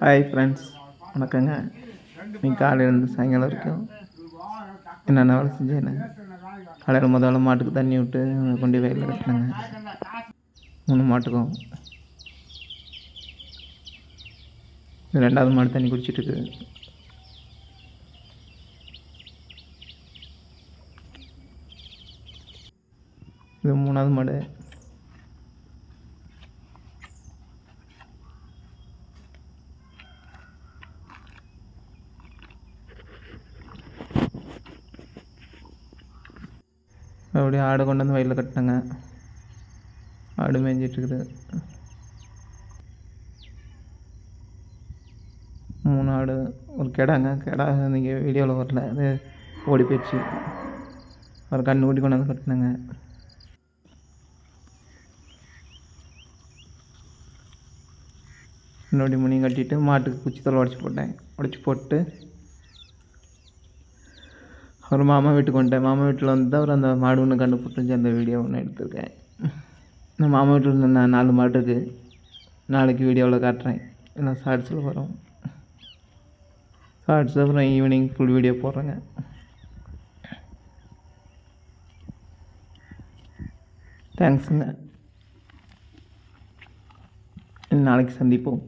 Hi friends வணக்கங்க. நீ காலையிலேருந்து சாயங்காலம் வரைக்கும் என்னென்ன வேலை செஞ்சேன் காலையில் முதல்ல மாட்டுக்கு தண்ணி விட்டு கொண்டு வயலில் கட்டினேங்க. மூணு மாட்டுக்கும். ரெண்டாவது மாடு தண்ணி குடிச்சிட்டு இருக்கு. இது மூணாவது மாடு. அப்படியே ஆடு கொண்டு வந்து வயலில் கட்டினேங்க. ஆடு மேய்ஞ்சிட்ருக்குது. மூணு ஆடு ஒரு கிடாங்க. கிடா நீங்கள் வீடியோவில் வரல. அது ஓடி போயிடுச்சு. ஒரு கண்ணு ஊட்டி கொண்டு வந்து கட்டினேங்க. முன்னாடி முனியும் கட்டிட்டு மாட்டுக்கு குச்சி தலை உடச்சி போட்டேன். உடச்சி போட்டு அப்புறம் மாமா வீட்டுக்கு வந்துட்டேன். மாமா வீட்டில் வந்து தான் அந்த மாடு ஒன்று கண்டு போட்டுருந்துச்சு அந்த வீடியோ ஒன்று எடுத்திருக்கேன். இந்த மாமா வீட்டில் நான் நாலு மாடு இருக்குது நாளைக்கு வீடியோவில் காட்டுறேன். நான் ஷார்ட்ஸில் வரும். ஷார்ட்ஸ் அப்புறம் ஈவினிங் ஃபுல் வீடியோ போடுறேங்க. தேங்க்ஸுங்க நாளைக்கு சந்திப்போம்.